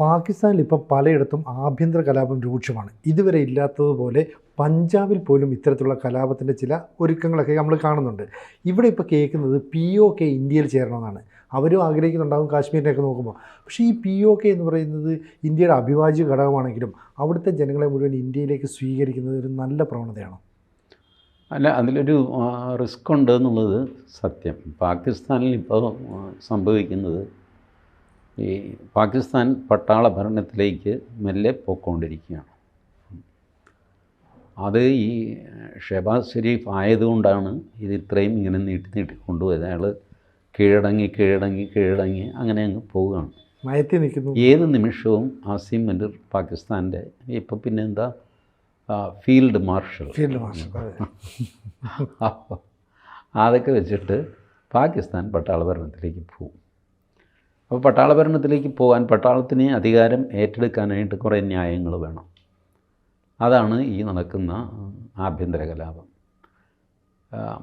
പാകിസ്ഥാനിൽ ഇപ്പോൾ പലയിടത്തും ആഭ്യന്തര കലാപം രൂക്ഷമാണ്. ഇതുവരെ ഇല്ലാത്തതുപോലെ പഞ്ചാബിൽ പോലും ഇത്തരത്തിലുള്ള കലാപത്തിന്റെ ചില ഒരുക്കങ്ങളൊക്കെ നമ്മൾ കാണുന്നുണ്ട്. ഇവിടെ ഇപ്പോൾ കേൾക്കുന്നത് പി ഒ കെ ഇന്ത്യയിൽ ചേരണമെന്നാണ്. അവരും ആഗ്രഹിക്കുന്നുണ്ടാകും കാശ്മീരിനെയൊക്കെ നോക്കുമ്പോൾ. പക്ഷേ ഈ പി ഒ കെ എന്ന് പറയുന്നത് ഇന്ത്യയുടെ അഭിവാജ്യ ഘടകമാണെങ്കിലും അവിടുത്തെ ജനങ്ങളെ മുഴുവൻ ഇന്ത്യയിലേക്ക് സ്വീകരിക്കുന്നത് ഒരു നല്ല പ്രവണതയാണ്? അല്ല അതിലൊരു റിസ്ക് ഉണ്ട് എന്നുള്ളത് സത്യം. പാകിസ്ഥാനിൽ ഇപ്പോൾ സംഭവിക്കുന്നത് ഈ പാകിസ്ഥാൻ പട്ടാള ഭരണത്തിലേക്ക് മെല്ലെ പോയിക്കൊണ്ടിരിക്കുകയാണ്. അത് ഈ ഷെബാസ് ഷെരീഫ് ആയതുകൊണ്ടാണ് ഇത് ഇത്രയും ഇങ്ങനെ നീട്ടി നീട്ടി കൊണ്ടുപോയത്. അയാൾ കീഴടങ്ങി കീഴടങ്ങി കീഴടങ്ങി അങ്ങനെ അങ്ങ് പോവുകയാണ്. മയത്തി നിൽക്കുന്നു. ഏത് നിമിഷവും ആസിം മൻഡർ പാകിസ്ഥാന്റെ ഇപ്പം പിന്നെ എന്താ? Field marshal. ഫീൽഡ് മാർഷൽ അതൊക്കെ വെച്ചിട്ട് പാകിസ്ഥാൻ പട്ടാള ഭരണത്തിലേക്ക് പോകും അപ്പോൾ പട്ടാള ഭരണത്തിലേക്ക് പോകാൻ പട്ടാളത്തിന് അധികാരം ഏറ്റെടുക്കാനായിട്ട് കുറേ ന്യായങ്ങൾ വേണം. അതാണ് ഈ നടക്കുന്ന ആഭ്യന്തര കലാപം.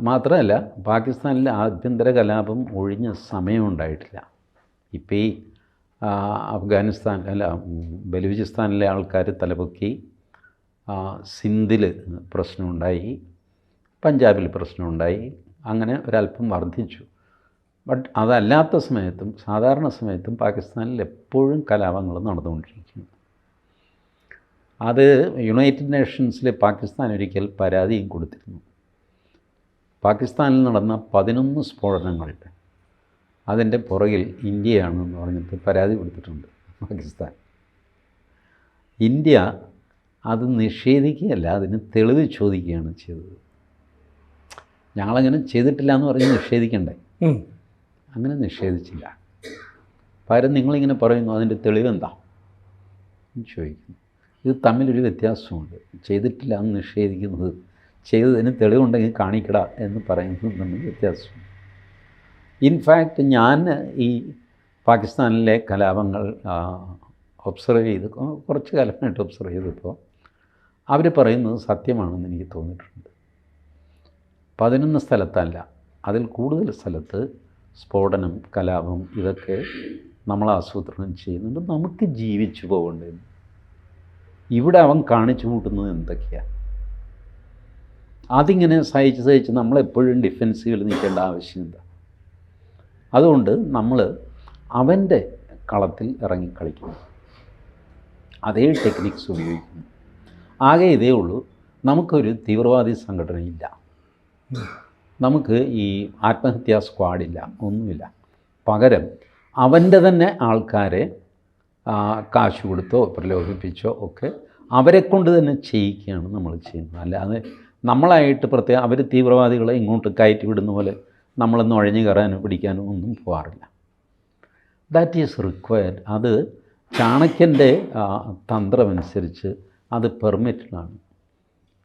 മാത്രമല്ല പാകിസ്ഥാനിൽ ആഭ്യന്തര കലാപം ഒഴിഞ്ഞ സമയമുണ്ടായിട്ടില്ല ഇപ്പോൾ ഈ അഫ്ഗാനിസ്ഥാൻ അല്ല ബലൂചിസ്ഥാനിലെ ആൾക്കാർ തലപൊക്കി സിന്ധിൽ പ്രശ്നമുണ്ടായി പഞ്ചാബിൽ പ്രശ്നമുണ്ടായി അങ്ങനെ ഒരല്പം വർദ്ധിച്ചു. ബട്ട് അതല്ലാത്ത സമയത്തും സാധാരണ സമയത്തും പാകിസ്ഥാനിൽ എപ്പോഴും കലാപങ്ങൾ നടന്നുകൊണ്ടിരിക്കുന്നു. അത് യുണൈറ്റഡ് നേഷൻസിൽ പാകിസ്ഥാൻ ഒരിക്കൽ പരാതിയും കൊടുത്തിരുന്നു. പാകിസ്ഥാനിൽ നടന്ന പതിനൊന്ന് സ്ഫോടനങ്ങൾ അതിന്റെ പുറകിൽ ഇന്ത്യയാണെന്ന് പറഞ്ഞിട്ട് പരാതി കൊടുത്തിട്ടുണ്ട് പാകിസ്ഥാൻ. ഇന്ത്യ അത് നിഷേധിക്കുകയല്ല അതിന് തെളിവ് ചോദിക്കുകയാണ് ചെയ്തത്. ഞങ്ങളങ്ങനെ ചെയ്തിട്ടില്ല എന്ന് പറഞ്ഞ് നിഷേധിക്കണ്ടേ. അങ്ങനെ നിഷേധിച്ചില്ല. പകരം നിങ്ങളിങ്ങനെ പറയുന്നു അതിന്റെ തെളിവെന്താ? ചോദിക്കുന്നു. ഇത് തമ്മിലൊരു വ്യത്യാസമുണ്ട്. ചെയ്തിട്ടില്ല എന്ന് നിഷേധിക്കുന്നത് ചെയ്തതിന് തെളിവുണ്ടെങ്കിൽ കാണിക്കട എന്ന് പറയുന്നത് തമ്മിൽ വ്യത്യാസമുണ്ട്. ഇൻഫാക്റ്റ് ഞാൻ ഈ പാകിസ്ഥാനിലെ കലാപങ്ങൾ ഒബ്സർവ് ചെയ്ത് കുറച്ച് കാലമായിട്ട് ഒബ്സർവ് ചെയ്തപ്പോൾ അവർ പറയുന്നത് സത്യമാണെന്ന് എനിക്ക് തോന്നിയിട്ടുണ്ട്. പതിനൊന്ന് സ്ഥലത്തല്ല അതിൽ കൂടുതൽ സ്ഥലത്ത് സ്ഫോടനം കലാപം ഇതൊക്കെ നമ്മൾ ആസൂത്രണം ചെയ്യുന്നുണ്ട്. നമുക്ക് ജീവിച്ചു പോകേണ്ടത് ഇവിടെ അവൻ കാണിച്ചു കൂട്ടുന്നത് എന്തൊക്കെയാണ് അതിങ്ങനെ സഹിച്ച് സഹിച്ച് നമ്മളെപ്പോഴും ഡിഫൻസുകൾ നിൽക്കേണ്ട ആവശ്യമില്ല അതുകൊണ്ട് നമ്മൾ അവന്റെ കളത്തിൽ ഇറങ്ങി കളിക്കുന്നു. അതേ ടെക്നിക്സ് ഉപയോഗിക്കുന്നു. ആകെ ഇതേ ഉള്ളൂ. നമുക്കൊരു തീവ്രവാദി സംഘടനയില്ല. നമുക്ക് ഈ ആത്മഹത്യാ സ്ക്വാഡില്ല ഒന്നുമില്ല. പകരം അവന്റെ തന്നെ ആൾക്കാരെ കാശ് കൊടുത്തോ പ്രലോഭിപ്പിച്ചോ ഒക്കെ അവരെ കൊണ്ട് തന്നെ ചെയ്യിക്കുകയാണ് നമ്മൾ ചെയ്യുന്നത്. അല്ലാതെ നമ്മളായിട്ട് പ്രത്യേകം അവർ തീവ്രവാദികളെ ഇങ്ങോട്ട് കയറ്റി വിടുന്ന പോലെ നമ്മൾ നുഴഞ്ഞു കയറാനോ പിടിക്കാനോ ഒന്നും പോകാറില്ല ദാറ്റ് ഈസ് റിക്വയർഡ് അത് ചാണക്യന്റെ തന്ത്രമനുസരിച്ച് അത് പെർമിറ്റഡാണ്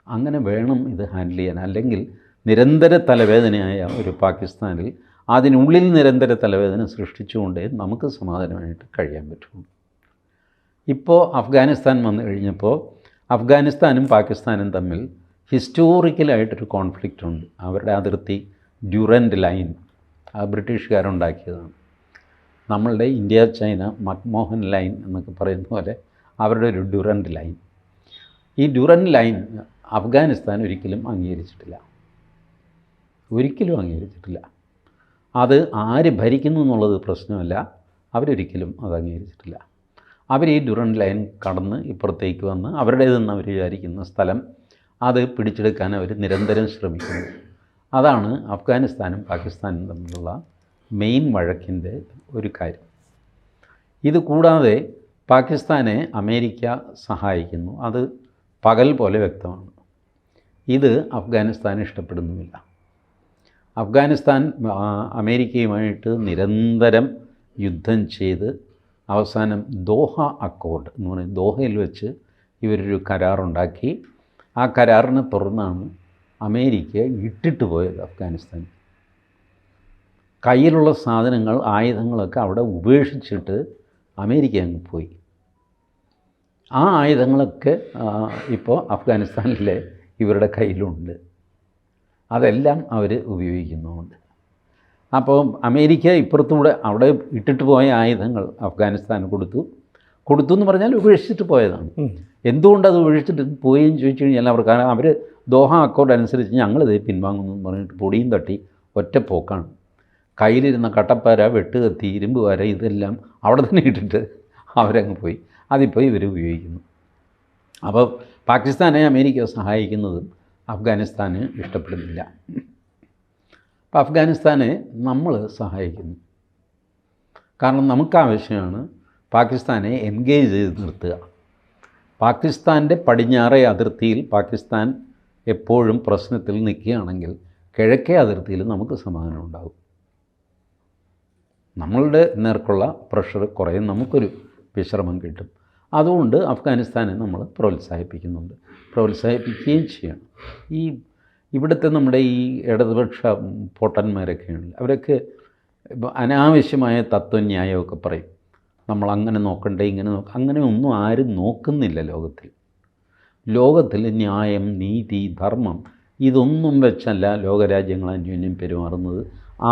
അങ്ങനെ വേണം ഇത് ഹാൻഡിൽ ചെയ്യാൻ. അല്ലെങ്കിൽ നിരന്തര തലവേദനയായ ഒരു പാകിസ്ഥാനിൽ അതിനുള്ളിൽ നിരന്തര തലവേദന സൃഷ്ടിച്ചുകൊണ്ടേ നമുക്ക് സമാധാനമായിട്ട് കഴിയാൻ പറ്റുള്ളൂ. ഇപ്പോൾ അഫ്ഗാനിസ്ഥാൻ വന്നു കഴിഞ്ഞപ്പോൾ അഫ്ഗാനിസ്ഥാനും പാകിസ്ഥാനും തമ്മിൽ ഹിസ്റ്റോറിക്കലായിട്ടൊരു കോൺഫ്ലിക്റ്റ് ഉണ്ട്. അവരുടെ അതിർത്തി ഡ്യൂറന്റ് ലൈൻ ആ ബ്രിട്ടീഷുകാരുണ്ടാക്കിയതാണ്. നമ്മളുടെ ഇന്ത്യ ചൈന മക്മോഹൻ ലൈൻ എന്നൊക്കെ പറയുന്ന പോലെ അവരുടെ ഒരു ഡ്യൂറന്റ് ലൈൻ. ഈ ഡ്യൂറന്റ് ലൈൻ അഫ്ഗാനിസ്ഥാൻ ഒരിക്കലും അംഗീകരിച്ചിട്ടില്ല. ഒരിക്കലും അംഗീകരിച്ചിട്ടില്ല. അത് ആര് ഭരിക്കുന്നു എന്നുള്ളത് പ്രശ്നമല്ല. അവരൊരിക്കലും അത് അംഗീകരിച്ചിട്ടില്ല. അവർ ഈ ഡ്യൂറന്റ് ലൈൻ കടന്ന് ഇപ്പുറത്തേക്ക് വന്ന് അവരുടേതെന്ന് അവർ വിചാരിക്കുന്ന സ്ഥലം അത് പിടിച്ചെടുക്കാൻ അവർ നിരന്തരം ശ്രമിക്കുന്നു. അതാണ് അഫ്ഗാനിസ്ഥാനും പാകിസ്ഥാനും തമ്മിലുള്ള മെയിൻ വഴക്കിന്റെ ഒരു കാര്യം. ഇത് കൂടാതെ പാകിസ്ഥാനെ അമേരിക്ക സഹായിക്കുന്നു. അത് പകൽ പോലെ വ്യക്തമാണ്. ഇത് അഫ്ഗാനിസ്ഥാൻ ഇഷ്ടപ്പെടുന്നുമില്ല. അഫ്ഗാനിസ്ഥാൻ അമേരിക്കയുമായിട്ട് നിരന്തരം യുദ്ധം ചെയ്ത് അവസാനം ദോഹ അക്കോർഡ് എന്ന് പറയും ദോഹയിൽ വെച്ച് ഇവരൊരു കരാറുണ്ടാക്കി. ആ കരാറിനെ തുടർന്നാണ് അമേരിക്ക ഇട്ടിട്ട് പോയത് അഫ്ഗാനിസ്ഥാൻ. കയ്യിലുള്ള സാധനങ്ങൾ ആയുധങ്ങളൊക്കെ അവിടെ ഉപേക്ഷിച്ചിട്ട് അമേരിക്ക അങ്ങ് പോയി. ആ ആയുധങ്ങളൊക്കെ ഇപ്പോൾ അഫ്ഗാനിസ്ഥാനിലെ ഇവരുടെ കയ്യിലുണ്ട്. അതെല്ലാം അവർ ഉപയോഗിക്കുന്നുണ്ട് അപ്പോൾ അമേരിക്ക ഇപ്പുറത്തൂടെ അവിടെ ഇട്ടിട്ട് പോയ ആയുധങ്ങൾ അഫ്ഗാനിസ്ഥാന് കൊടുത്തു. കൊടുത്തു എന്ന് പറഞ്ഞാൽ ഉപേക്ഷിച്ചിട്ട് പോയതാണ്. എന്തുകൊണ്ട് അത് ഉപേക്ഷിച്ചിട്ട് പോയെന്ന് ചോദിച്ചു കഴിഞ്ഞാൽ അവർക്ക് അവർ ദോഹ അക്കോർഡ് അനുസരിച്ച് ഞങ്ങളിത് പിൻവാങ്ങുന്നു എന്ന് പറഞ്ഞിട്ട് പൊടിയും തട്ടി ഒറ്റ പോക്കാണ്. കയ്യിലിരുന്ന കട്ടപ്പാര വെട്ടുകത്തി ഇരുമ്പ് വര ഇതെല്ലാം അവിടെ തന്നെ ഇട്ടിട്ട് അവരങ്ങ് പോയി. അതിപ്പോൾ ഇവർ ഉപയോഗിക്കുന്നു. അപ്പോൾ പാകിസ്ഥാനെ അമേരിക്ക സഹായിക്കുന്നതും അഫ്ഗാനിസ്ഥാന് ഇഷ്ടപ്പെടുന്നില്ല. അപ്പോൾ അഫ്ഗാനിസ്ഥാനെ നമ്മൾ സഹായിക്കുന്നു. കാരണം നമുക്ക് ആവശ്യമാണ് പാകിസ്ഥാനെ എൻഗേജ് ചെയ്ത് നിർത്തുക. പാകിസ്ഥാന്റെ പടിഞ്ഞാറേ അതിർത്തിയിൽ പാകിസ്ഥാൻ എപ്പോഴും പ്രശ്നത്തിൽ നിൽക്കുകയാണെങ്കിൽ കിഴക്കേ അതിർത്തിയിൽ നമുക്ക് സമാധാനം ഉണ്ടാകും നമ്മളുടെ നേർക്കുള്ള പ്രഷർ കുറയും നമുക്കൊരു വിശ്രമം കിട്ടും. അതുകൊണ്ട് അഫ്ഗാനിസ്ഥാനെ നമ്മൾ പ്രോത്സാഹിപ്പിക്കുന്നുണ്ട്. പ്രോത്സാഹിപ്പിക്കുകയും ചെയ്യണം. ഈ ഇവിടുത്തെ നമ്മുടെ ഈ ഇടതുപക്ഷ പൊട്ടന്മാരൊക്കെയാണ് അവരൊക്കെ അനാവശ്യമായ തത്വന്യായമൊക്കെ പറയും. നമ്മൾ അങ്ങനെ നോക്കണ്ടേ ഇങ്ങനെ നോക്ക അങ്ങനെ ഒന്നും ആരും നോക്കുന്നില്ല ലോകത്തിൽ. ലോകത്തിൽ ന്യായം നീതി ധർമ്മം ഇതൊന്നും വെച്ചല്ല ലോകരാജ്യങ്ങൾ അന്യോന്യം പെരുമാറുന്നത്.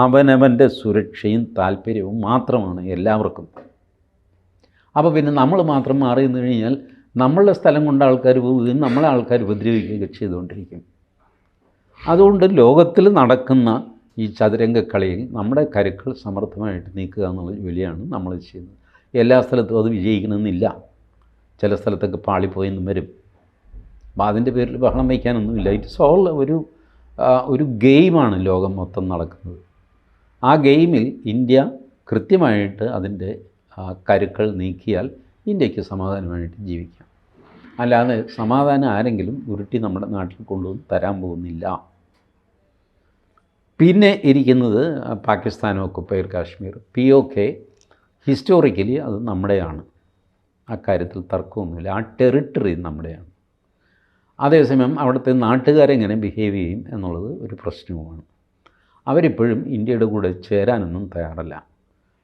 അവനവന്റെ സുരക്ഷയും താല്പര്യവും മാത്രമാണ് എല്ലാവർക്കും. അപ്പോൾ പിന്നെ നമ്മൾ മാത്രം മാറി നിന്ന് കഴിഞ്ഞാൽ നമ്മളുടെ സ്ഥലം കൊണ്ട് ആൾക്കാർ പോവുകയും നമ്മളെ ആൾക്കാർ ഉപദ്രവിക്കുകയൊക്കെ ചെയ്തുകൊണ്ടിരിക്കും. അതുകൊണ്ട് ലോകത്തിൽ നടക്കുന്ന ഈ ചതുരംഗ നമ്മുടെ കരുക്കൾ സമർത്ഥമായിട്ട് നീക്കുക എന്നുള്ള ജോലിയാണ് നമ്മൾ ചെയ്യുന്നത്. എല്ലാ സ്ഥലത്തും അത് വിജയിക്കണമെന്നില്ല. ചില സ്ഥലത്തൊക്കെ പാളിപ്പോയെന്നും വരും. അപ്പം അതിന്റെ പേരിൽ ബഹളം വയ്ക്കാനൊന്നുമില്ല. ഇറ്റ്സ് ഓൾ ഒരു ഒരു ഗെയിമാണ് ലോകം മൊത്തം നടക്കുന്നത്. ആ ഗെയിമിൽ ഇന്ത്യ കൃത്യമായിട്ട് അതിന്റെ കരുക്കൾ നീക്കിയാൽ ഇന്ത്യയ്ക്ക് സമാധാനമായിട്ട് ജീവിക്കാം. അല്ലാതെ സമാധാനം ആരെങ്കിലും ഉരുട്ടി നമ്മുടെ നാട്ടിൽ കൊണ്ടുവന്ന് തരാൻ പോകുന്നില്ല. പിന്നെ ഇരിക്കുന്നത് Pakistan occupier Kashmir. P O K historically അത് നമ്മുടെയാണ്. അക്കാര്യത്തിൽ തർക്കമൊന്നുമില്ല. ആ ടെറിട്ടറി നമ്മുടെയാണ്. അതേസമയം അവിടുത്തെ നാട്ടുകാരെങ്ങനെ ബിഹേവ് ചെയ്യും എന്നുള്ളത് ഒരു പ്രശ്നവുമാണ്. അവരിപ്പോഴും ഇന്ത്യയുടെ കൂടെ ചേരാനൊന്നും തയ്യാറല്ല.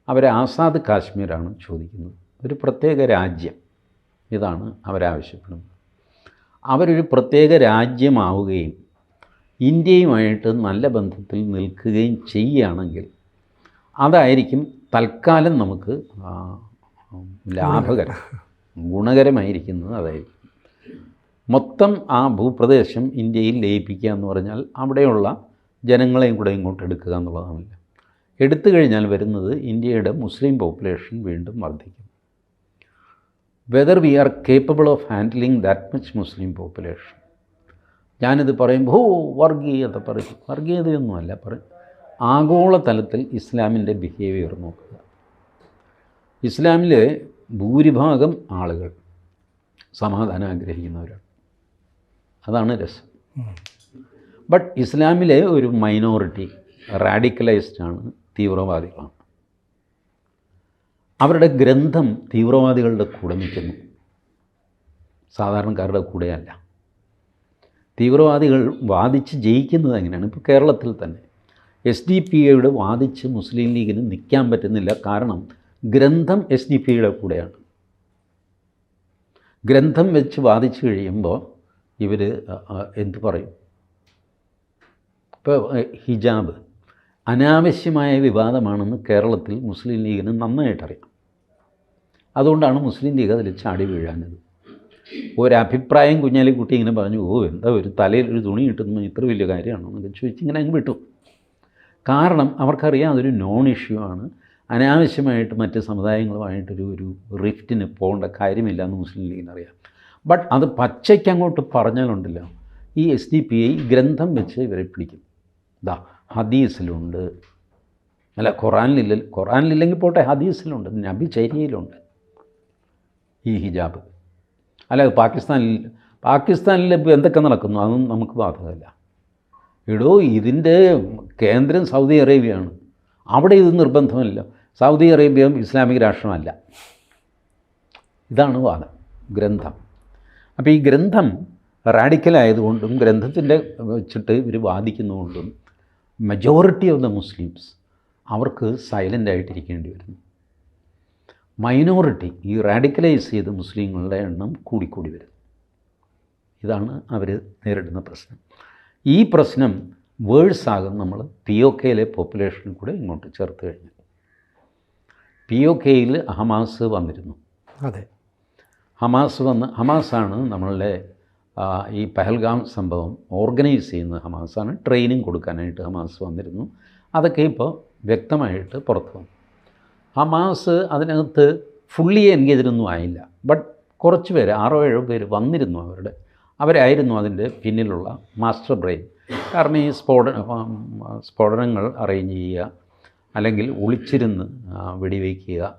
അവർ ആസാദ് കാശ്മീരാണ് ചോദിക്കുന്നത്. ഒരു പ്രത്യേക രാജ്യം ഇതാണ് അവരാവശ്യപ്പെടുന്നത്. അവരൊരു പ്രത്യേക രാജ്യമാവുകയും ഇന്ത്യയുമായിട്ട് നല്ല ബന്ധത്തിൽ നിൽക്കുകയും ചെയ്യുകയാണെങ്കിൽ അതായിരിക്കും തൽക്കാലം നമുക്ക് ലാഭകരം ഗുണകരമായിരിക്കുന്നത് അതായിരിക്കും. മൊത്തം ആ ഭൂപ്രദേശം ഇന്ത്യയിൽ ലയിപ്പിക്കുക എന്ന് പറഞ്ഞാൽ അവിടെയുള്ള ജനങ്ങളെയും കൂടെ ഇങ്ങോട്ട് എടുക്കുക എന്നുള്ളതാണല്ലോ എടുത്തു കഴിഞ്ഞാൽ വരുന്നത് ഇന്ത്യയുടെ മുസ്ലിം പോപ്പുലേഷൻ വീണ്ടും വർദ്ധിക്കും. Whether we are capable of handling that much Muslim population ഞാനിത് പറയുമ്പോൾ ഓ വർഗീയത പറയും. വർഗീയതയൊന്നുമല്ല പറയും. ആഗോളതലത്തിൽ ഇസ്ലാമിന്റെ ബിഹേവിയർ നോക്കുക. ഇസ്ലാമിലെ ഭൂരിഭാഗം ആളുകൾ സമാധാനം ആഗ്രഹിക്കുന്നവരാണ്. അതാണ് രസം. ബട്ട് ഇസ്ലാമിലെ ഒരു മൈനോറിറ്റി റാഡിക്കലൈസ്ഡ് ആണ് തീവ്രവാദികളാണ്. അവരുടെ ഗ്രന്ഥം തീവ്രവാദികളുടെ കൂടെ നിൽക്കുന്നു. സാധാരണക്കാരുടെ കൂടെയല്ല. തീവ്രവാദികൾ വാദിച്ച് ജയിക്കുന്നത് എങ്ങനെയാണ്? ഇപ്പോൾ കേരളത്തിൽ തന്നെ എസ് ഡി പി ഐയുടെ വാദിച്ച് മുസ്ലിം ലീഗിന് നിൽക്കാൻ പറ്റുന്നില്ല കാരണം ഗ്രന്ഥം എസ് ഡി പി ഐയുടെ കൂടെയാണ്. ഗ്രന്ഥം വെച്ച് വാദിച്ചു കഴിയുമ്പോൾ ഇവർ എന്തു പറയും? ഇപ്പോൾ ഹിജാബ്. അനാവശ്യമായ വിവാദമാണെന്ന് കേരളത്തിൽ മുസ്ലിം ലീഗിന് നന്നായിട്ടറിയാം. അതുകൊണ്ടാണ് മുസ്ലിം ലീഗ് അതിൽ ചാടി വീഴാനത് ഒരഭിപ്രായം കുഞ്ഞാലിക്കുട്ടി ഇങ്ങനെ പറഞ്ഞു ഓ എന്താ ഒരു തലയിൽ ഒരു തുണി കിട്ടുന്നു ഇത്ര വലിയ കാര്യമാണോ? എന്നൊക്കെ ചോദിച്ച് ഇങ്ങനെ അങ്ങ് വിട്ടു. കാരണം അവർക്കറിയാം അതൊരു നോൺ ഇഷ്യൂ ആണ്. അനാവശ്യമായിട്ട് മറ്റ് സമുദായങ്ങളുമായിട്ടൊരു ഒരു റിഫ്റ്റിന് പോകേണ്ട കാര്യമില്ല എന്ന് മുസ്ലിം ലീഗിനറിയാം. ബട്ട് അത് പച്ചയ്ക്ക് അങ്ങോട്ട് പറഞ്ഞാലുണ്ടല്ലോ ഈ എസ് ഡി പി ഐ ഗ്രന്ഥം വെച്ച് ഇവരെ പിടിക്കും. ഇതാ ഹദീസിലുണ്ട്. അല്ല ഖുറാനിലില്ല ഖുറാനിലില്ലെങ്കിൽ പോട്ടെ ഹദീസിലുണ്ട് നബി ചര്യയിലുണ്ട് ഈ ഹിജാബ്. അല്ല പാകിസ്ഥാനിൽ പാകിസ്ഥാനിൽ ഇപ്പോൾ എന്തൊക്കെ നടക്കുന്നു? അതൊന്നും നമുക്ക് ബാധകമല്ല. ഇടോ ഇതിന്റെ കേന്ദ്രം സൗദി അറേബ്യയാണ്. അവിടെ ഇത് നിർബന്ധമല്ല. സൗദി അറേബ്യ ഇസ്ലാമിക രാഷ്ട്രമല്ല. ഇതാണ് വാദം ഗ്രന്ഥം. അപ്പോൾ ഈ ഗ്രന്ഥം റാഡിക്കലായതുകൊണ്ടും ഗ്രന്ഥത്തിന്റെ വെച്ചിട്ട് ഇവർ വാദിക്കുന്നതുകൊണ്ടും മെജോറിറ്റി ഓഫ് ദ മുസ്ലിംസ് അവർക്ക് സൈലന്റ് ആയിട്ടിരിക്കേണ്ടി വരുന്നു. മൈനോറിറ്റി ഈ റാഡിക്കലൈസ് ചെയ്ത മുസ്ലിങ്ങളുടെ എണ്ണം കൂടിക്കൂടി വരുന്നു. ഇതാണ് അവർ നേരിടുന്ന പ്രശ്നം. ഈ പ്രശ്നം വേഴ്സ് ആകും നമ്മൾ പി ഒ കെയിലെ പോപ്പുലേഷനും കൂടെ ഇങ്ങോട്ട് ചേർത്ത് കഴിഞ്ഞു പി ഒ കെയിൽ ഹമാസ് വന്നിരുന്നു. അതെ. ഹമാസ് വന്ന് ഹമാസാണ് നമ്മളുടെ ഈ പഹൽഗാം സംഭവം ഓർഗനൈസ് ചെയ്യുന്നത് ഹമാസാണ്. ട്രെയിനിങ് കൊടുക്കാനായിട്ട് ഹമാസ് വന്നിരുന്നു. അതൊക്കെ ഇപ്പോൾ വ്യക്തമായിട്ട് പുറത്തു വന്നു. ഹമാസ് അതിനകത്ത് ഫുള്ളി എൻഗേജിലൊന്നും ആയില്ല. ബട്ട് കുറച്ച് പേര് ആറോ ഏഴോ പേര് വന്നിരുന്നു അവരുടെ. അവരായിരുന്നു അതിന്റെ പിന്നിലുള്ള മാസ്റ്റർ ബ്രെയിൻ. കാരണം ഈ സ്ഫോട സ്ഫോടനങ്ങൾ അറേഞ്ച് ചെയ്യുക അല്ലെങ്കിൽ ഒളിച്ചിരുന്ന് വെടിവെക്കുക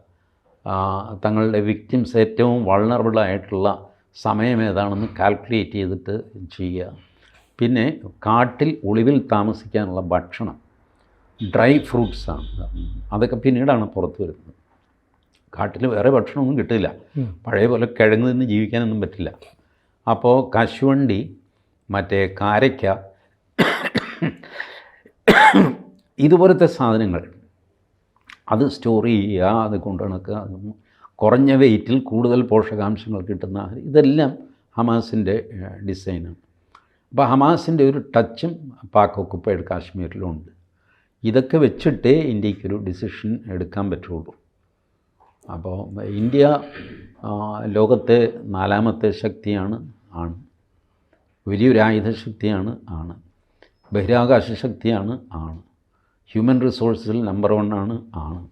തങ്ങളുടെ വിക്ടിംസ് ഏറ്റവും വൾണറബിൾ ആയിട്ടുള്ള സമയം ഏതാണെന്ന് കാൽക്കുലേറ്റ് ചെയ്തിട്ട് ചെയ്യുക. പിന്നെ കാട്ടിൽ ഒളിവിൽ താമസിക്കാനുള്ള ഭക്ഷണം ഡ്രൈ ഫ്രൂട്ട്സാണ് അതൊക്കെ പിന്നീടാണ് പുറത്ത് വരുന്നത്. കാട്ടിൽ വേറെ ഭക്ഷണമൊന്നും കിട്ടില്ല. പഴയ പോലെ കിഴങ്ങ് നിന്ന് ജീവിക്കാനൊന്നും പറ്റില്ല. അപ്പോൾ കശുവണ്ടി മറ്റേ കാരയ്ക്ക ഇതുപോലത്തെ സാധനങ്ങൾ അത് സ്റ്റോർ ചെയ്യുക അത് കൊണ്ടു നടക്കുക അത് കുറഞ്ഞ വെയിറ്റിൽ കൂടുതൽ പോഷകാംശങ്ങൾ കിട്ടുന്ന ആഹാരം. ഇതെല്ലാം ഹമാസിന്റെ ഡിസൈനാണ്. അപ്പോൾ ഹമാസിന്റെ ഒരു ടച്ചും പാക് ഒക്കുപ്പൈഡ് കാശ്മീരിലുണ്ട്. ഇതൊക്കെ വെച്ചിട്ടേ ഇന്ത്യക്കൊരു ഡിസിഷൻ എടുക്കാൻ പറ്റുള്ളൂ. അപ്പോൾ ഇന്ത്യ ലോകത്തെ നാലാമത്തെ ശക്തിയാണ് ആണ്. വലിയൊരു ആയുധശക്തിയാണ് ആണ്. ബഹിരാകാശ ശക്തിയാണ് ആണ്. ഹ്യൂമൻ റിസോഴ്സിൽ നമ്പർ വണ്ണാണ് ആണ്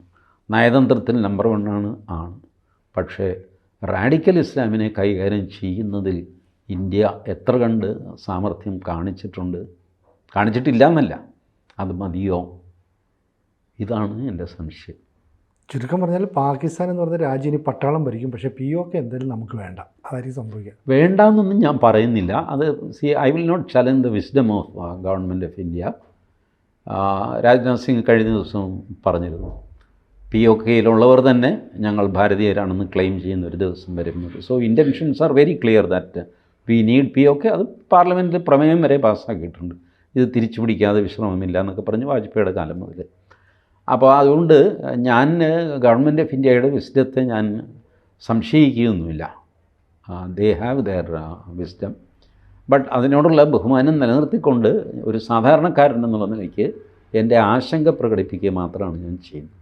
നയതന്ത്രത്തിൽ നമ്പർ വണ്ണാണ് ആണ്. പക്ഷേ റാഡിക്കൽ ഇസ്ലാമിനെ കൈകാര്യം ചെയ്യുന്നതിൽ ഇന്ത്യ എത്ര കണ്ട് സാമർഥ്യം കാണിച്ചിട്ടുണ്ട്? കാണിച്ചിട്ടില്ല എന്നല്ല അത് മതിയോ? ഇതാണ് എന്റെ സംശയം. ചുരുക്കം പറഞ്ഞാൽ പാകിസ്ഥാൻ എന്ന് പറഞ്ഞ രാജ്യം ഇനി പട്ടാളം ഭരിക്കും. പക്ഷേ പി ഒ കെ എന്തായാലും നമുക്ക് വേണ്ട. അതായിരിക്കും സംഭവിക്കുക. വേണ്ടാന്നൊന്നും ഞാൻ പറയുന്നില്ല. അത് see I will not challenge the wisdom of government of India Rajnath Singh കഴിഞ്ഞ ദിവസം പറഞ്ഞിരുന്നു. പി ഒ കെയിലുള്ളവർ തന്നെ ഞങ്ങൾ ഭാരതീയരാണെന്ന് ക്ലെയിം ചെയ്യുന്ന ഒരു ദിവസം വരുന്നത്. So intentions are very clear that we need P O K അത് പാർലമെന്റിൽ പ്രമേയം വരെ പാസ്സാക്കിയിട്ടുണ്ട്. ഇത് തിരിച്ചു പിടിക്കാതെ വിശ്രമമില്ല എന്നൊക്കെ പറഞ്ഞ് വാജ്പേയിയുടെ കാലം മുതൽ അപ്പോൾ അതുകൊണ്ട് ഞാൻ ഗവൺമെന്റ് ഓഫ് ഇന്ത്യയുടെ വിസ്ഡത്തെ ഞാൻ സംശയിക്കുകയൊന്നുമില്ല. They have their wisdom but അതിനോടുള്ള ബഹുമാനം നിലനിർത്തിക്കൊണ്ട് ഒരു സാധാരണക്കാരൻ എന്നുള്ള നിലയ്ക്ക് എന്റെ ആശങ്ക പ്രകടിപ്പിക്കുക മാത്രമാണ് ഞാൻ ചെയ്യുന്നത്.